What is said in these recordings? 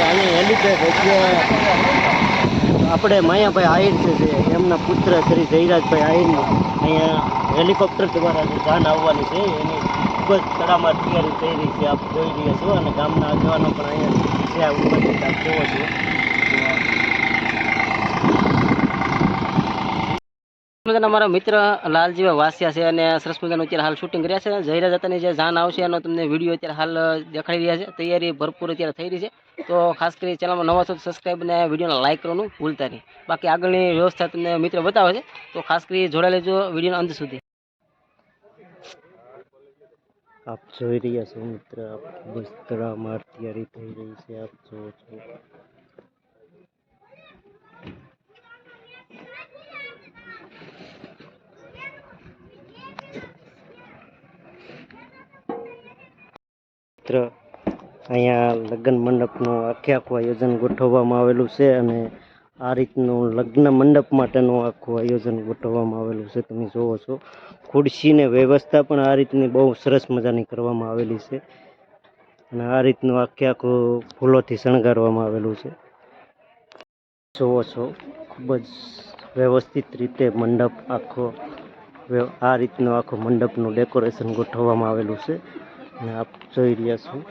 અહીંયા હેલિપેડ એટલે આપણે માયાભાઈ આહિર છે એમના પુત્ર શ્રી જયરાજભાઈ આહિરની અહીંયા હેલિકોપ્ટર દ્વારા જે જાન આવવાની છે, એની ખૂબ જ તડામાર તૈયારી થઈ રહી છે, આપ જોઈ રહ્યા છો, અને ગામના આગેવાનો પણ અહીંયા છે ઉપસ્થિત આપ જોવો છો. મજાના મારા મિત્ર લાલજીભાઈ વાસિયા છે અને સરસ મજાનું અત્યારે હાલ શૂટિંગ કર્યા છે. જયરાજ હતાની જે જાન આવશે એનો તમને વીડિયો અત્યારે હાલ દેખાડી રહ્યા છે. તૈયારી ભરપૂર અત્યારે થઈ રહી છે. તો ખાસ કરી ચેનલમાં નવા છો સબસ્ક્રાઈબ અને વિડીયોને લાઇક કરવાનું ભૂલતા નહીં. બાકી આગળની વ્યવસ્થા તમને મિત્ર બતાવે છે. તો ખાસ કરી જોડાઈ લેજો વિડીયોના અંત સુધી. આપ જોઈ રહ્યા છો મિત્ર, આપ તૈયારી થઈ રહી છે, આપ જોવો છો. મિત્ર, અહીંયા લગ્ન મંડપનું આખે આખું આયોજન ગોઠવવામાં આવેલું છે અને આ રીતનું લગ્ન મંડપ માટેનું આખું આયોજન ગોઠવવામાં આવેલું છે, તમે જુઓ છો. ખુરશીને વ્યવસ્થા પણ આ રીતની બહુ સરસ મજાની કરવામાં આવેલી છે અને આ રીતનું આખે આખું ફૂલોથી શણગારવામાં આવેલું છે. જોવો છો, ખૂબ જ વ્યવસ્થિત રીતે મંડપ આખો આ રીતનું આખું મંડપનું ડેકોરેશન ગોઠવવામાં આવેલું છે. અને આપ જોઈ રહ્યા છો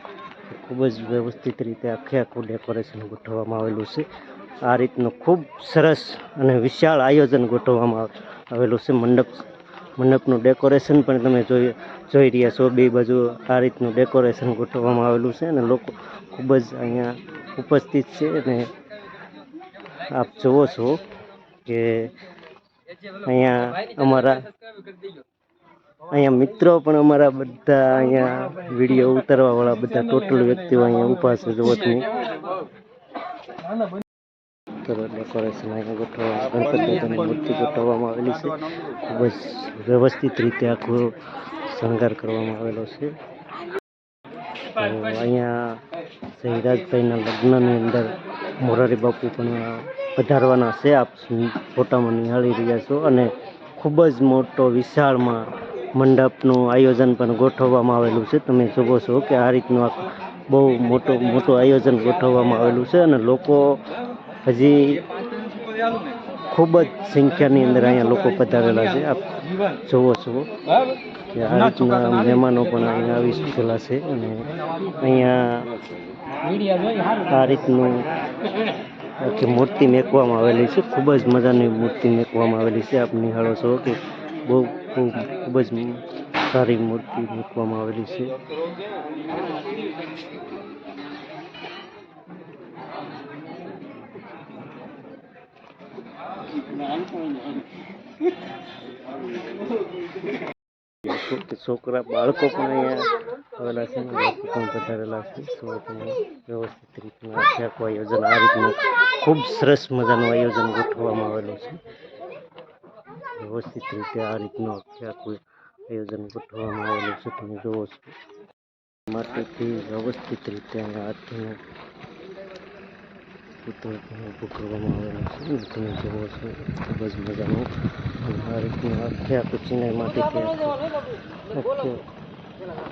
ખૂબ જ વ્યવસ્થિત રીતે આખે આખું ડેકોરેશન ગોઠવવામાં આવેલું છે. આ રીતનું ખૂબ સરસ અને વિશાળ આયોજન ગોઠવવામાં આવે- આવેલું છે મંડપ, મંડપનું ડેકોરેશન પણ તમે જોઈ જોઈ રહ્યા છો. બે બાજુ આ રીતનું ડેકોરેશન ગોઠવવામાં આવેલું છે અને લોકો ખૂબ જ અહીંયા ઉપસ્થિત છે અને આપ જુઓ છો કે અહીંયા અમારા અહીંયા મિત્રો પણ અમારા બધા અહીંયા વીડિયો ઉતારવા વાળા બધા ટોટલ વ્યક્તિઓ અહીંયા ઊભા છે જુઓ તમે. સરસ ડેકોરેશન અહીંયા ગોઠવવા ગણપતિ મૂર્તિ ગોઠવવામાં આવેલી છે ખૂબ જ વ્યવસ્થિત રીતે આખો શણગાર કરવામાં આવેલો છે. અહીંયા જયરાજભાઈના લગ્નની અંદર મોરારી બાપુ પણ પધારવાના છે. આપ ફોટામાં નિહાળી રહ્યા છો અને ખૂબ જ મોટો વિશાળમાં મંડપનું આયોજન પણ ગોઠવવામાં આવેલું છે. તમે જુઓ છો કે આ રીતનું બહુ મોટું મોટું આયોજન ગોઠવવામાં આવેલું છે અને લોકો હજી ખૂબ જ સંખ્યાની અંદર અહીંયા લોકો પધારેલા છે. આપ જુઓ છો કે આ રીતના મહેમાનો પણ અહીંયા આવી ચૂકેલા છે અને અહીંયા આ રીતનું આખી મૂર્તિ મેકવામાં આવેલી છે. ખૂબ જ મજાની મૂર્તિ મેકવામાં આવેલી છે. આપ નિહાળો છો કે બહુ ખૂબ ખૂબ જ સારી મૂર્તિ મૂકવામાં આવેલી છે. છોકરા, બાળકો પણ અહીંયા આવેલા છે લોકો પણ છે. તો વ્યવસ્થિત રીતના આયોજન, આ રીતનું ખૂબ સરસ મજાનું આયોજન ગોઠવવામાં આવેલું છે. વ્યવસ્થિત રીતે આ રીતનું આખે આયોજન ગોઠવવામાં આવેલું છે, તમે જુઓ છો. માટેથી વ્યવસ્થિત રીતે હાથીનું પુતળો કરવામાં આવેલો છે. તમે જુઓ છો, ખૂબ જ મજાનું આ રીતનું આખે આખું ચિનાઈ માટીથી આખું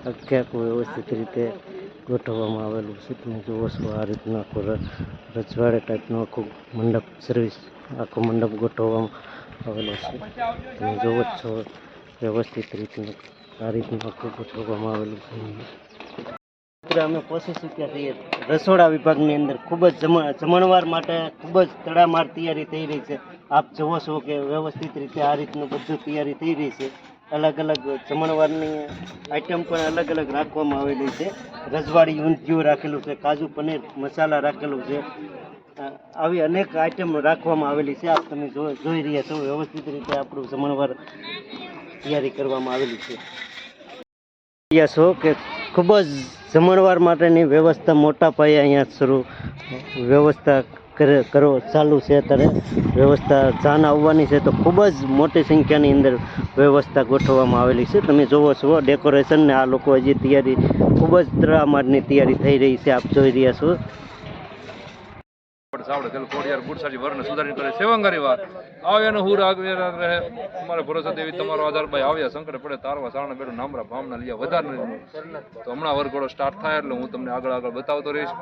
આખે વ્યવસ્થિત રીતે ગોઠવવામાં આવેલું છે. તમે જુઓ છો, આ રીતનું આખું રજવાડે ટાઈપનું આખું મંડપ સર્વિસ આખો મંડપ ગોઠવવામાં આવેલો છે તમે જુઓ જ છો, વ્યવસ્થિત રીતનું આ રીતનું આખું ગોઠવવામાં આવેલું છે. મિત્ર અમે પહોંચી ચૂક્યા છીએ રસોડા વિભાગની અંદર. ખૂબ જ જમણવાર માટે ખૂબ જ તડામાર તૈયારી થઈ રહી છે. આપ જુઓ છો કે વ્યવસ્થિત રીતે આ રીતનું બધું તૈયારી થઈ રહી છે. અલગ અલગ જમણવારની આઈટમ પણ અલગ અલગ રાખવામાં આવેલી છે. રજવાડી ઊંધિયું રાખેલું છે, કાજુ પનીર મસાલા રાખેલું છે. આવી અનેક આઈટમ રાખવામાં આવેલી છે. આપ તમે જોઈ રહ્યા છો, વ્યવસ્થિત રીતે આપણું જમણવાર તૈયારી કરવામાં આવેલી છે. છો કે ખૂબ જ જમણવાર માટેની વ્યવસ્થા મોટા પાયે અહીંયા શરૂ વ્યવસ્થા કરે કરો ચાલુ છે અત્યારે. વ્યવસ્થા જાન આવવાની છે તો ખૂબ જ મોટી સંખ્યાની અંદર વ્યવસ્થા ગોઠવવામાં આવેલી છે. તમે જોવો છો ડેકોરેશન ને આ લોકો હજી તૈયારી ખૂબ જ તડામારની તૈયારી થઈ રહી છે. આપ જોઈ રહ્યા છો. સાવડે તેલ કોડિયાર ગુડસાજી વર્ણ સુધારી કરે. સેવંગારી વાત. આવ્યાનો હુર આગળ રહે. અમારે ભરોસા દેવી તમારો આધાર ભાઈ આવ્યા સંકટ પડે તારવા સાવણા બેડું નામરા ભાવના લીયા વધારે તો હમણાં વરઘોડો સ્ટાર્ટ થાય એટલે હું તમને આગળ આગળ બતાવતો રહીશ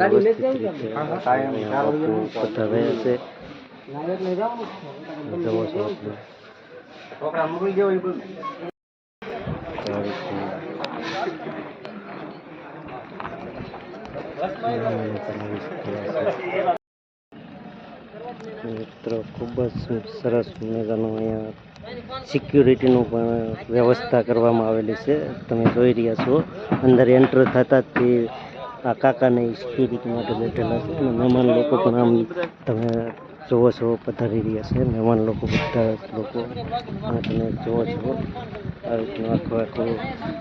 આ રીતનું મિત્રો, ખૂબ જ સરસ મજાનું અહીંયા સિક્યુરિટીનું પણ વ્યવસ્થા કરવામાં આવેલી છે. તમે જોઈ રહ્યા છો, અંદર એન્ટર થતાં જ તે આ કાકાને સિક્યુરિટી માટે બેઠેલા છે અને મહેમાન લોકો પણ આમ તમે જોવો છો, પધારી રહ્યા છે. મહેમાન લોકો બધા લોકો તમે જોવો છો. આ રીતનું આખું આખું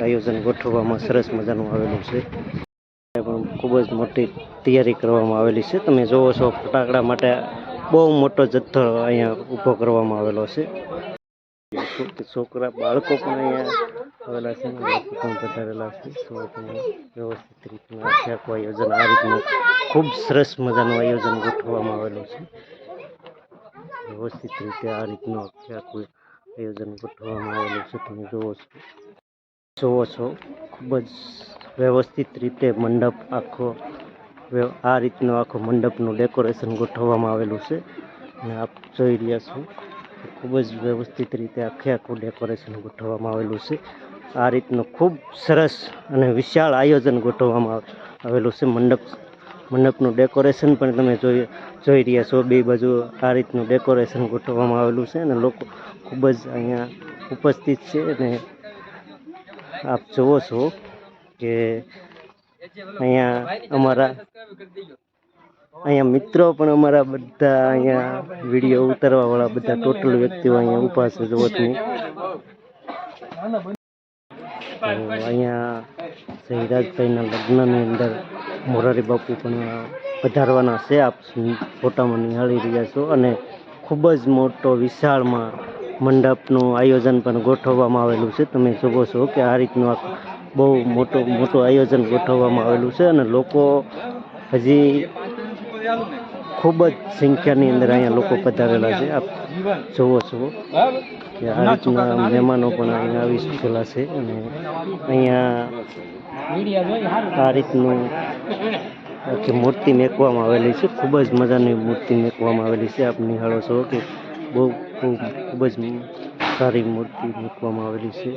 આયોજન ગોઠવવામાં સરસ મજાનું આવેલું છે. ખૂબ જ મોટી તૈયારી કરવામાં આવેલી છે. તમે જોવો છો, ફટાકડા માટે બહુ મોટો જથ્થો અહીંયા ઊભો કરવામાં આવેલો છે. છોકરા, બાળકો પણ અહીંયા આવેલા છે પણ પધારેલા છે. વ્યવસ્થિત રીતના આખે આયોજન આ રીતનું ખૂબ સરસ મજાનું આયોજન ગોઠવવામાં આવેલું છે. વ્યવસ્થિત રીતે આ રીતનું આખું આયોજન ગોઠવવામાં આવેલું છે. તમે જુઓ છો. જુઓ છો. ખૂબ જ વ્યવસ્થિત રીતે મંડપ આખો આ રીતનું આખો મંડપનું ડેકોરેશન ગોઠવવામાં આવેલું છે. અને આપ જોઈ રહ્યા છો ખૂબ જ વ્યવસ્થિત રીતે આખે આખું ડેકોરેશન ગોઠવવામાં આવેલું છે. આ રીતનું ખૂબ સરસ અને વિશાળ આયોજન ગોઠવવામાં આવે- આવેલું છે મંડપ. મંડપનું ડેકોરેશન પણ તમે જોઈ જોઈ રહ્યા છો. બે બાજુ આ રીતનું ડેકોરેશન ગોઠવવામાં આવેલું છે અને લોકો ખૂબ જ અહીંયા ઉપસ્થિત છે અને આપ જુઓ છો કે અહીંયા અમારા અહીંયા મિત્રો પણ અમારા બધા અહીંયા વીડિયો ઉતારવા વાળા બધા ટોટલ વ્યક્તિઓ અહીંયા ઊભા છે તો અહીંયા સહિરાજભાઈના લગ્નની અંદર મોરારી બાપુ પણ પધારવાના છે. આપ ફોટામાં નિહાળી રહ્યા છો અને ખૂબ જ મોટો વિશાળમાં મંડપનું આયોજન પણ ગોઠવવામાં આવેલું છે. તમે જોવો છો કે આ રીતનું આ બહુ મોટું મોટું આયોજન ગોઠવવામાં આવેલું છે અને લોકો હજી ખૂબ જ સંખ્યાની અંદર અહીંયા લોકો પધારેલા છે. આપ જુઓ છો કે આ રીતના મહેમાનો પણ અહીંયા આવી ચૂકેલા છે અને અહીંયા આ રીતનું આખી મૂર્તિ મેકવામાં આવેલી છે. ખૂબ જ મજાની મૂર્તિ મેકવામાં આવેલી છે. આપ નિહાળો છો કે બહુ ખૂબ ખૂબ જ સારી મૂર્તિ મૂકવામાં આવેલી છે.